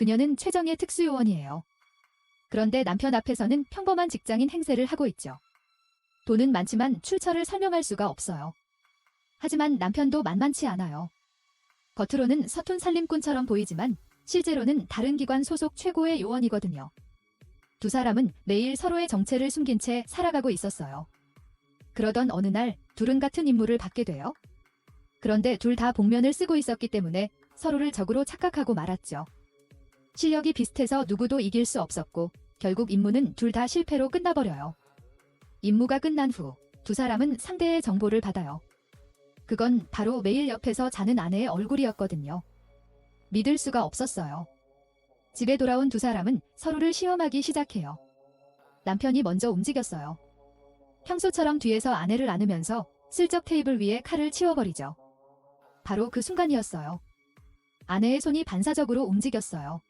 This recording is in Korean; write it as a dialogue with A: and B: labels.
A: 그녀는 최정의 특수요원이에요. 그런데 남편 앞에서는 평범한 직장인 행세를 하고 있죠. 돈은 많지만 출처를 설명할 수가 없어요. 하지만 남편도 만만치 않아요. 겉으로는 서툰 살림꾼처럼 보이지만 실제로는 다른 기관 소속 최고의 요원이거든요. 두 사람은 매일 서로의 정체를 숨긴 채 살아가고 있었어요. 그러던 어느 날 둘은 같은 임무를 받게 돼요. 그런데 둘 다 복면을 쓰고 있었기 때문에 서로를 적으로 착각하고 말았죠. 실력이 비슷해서 누구도 이길 수 없었고 결국 임무는 둘 다 실패로 끝나버려요. 임무가 끝난 후 두 사람은 상대의 정보를 받아요. 그건 바로 매일 옆에서 자는 아내의 얼굴이었거든요. 믿을 수가 없었어요. 집에 돌아온 두 사람은 서로를 시험하기 시작해요. 남편이 먼저 움직였어요. 평소처럼 뒤에서 아내를 안으면서 슬쩍 테이블 위에 칼을 치워버리죠. 바로 그 순간이었어요. 아내의 손이 반사적으로 움직였어요.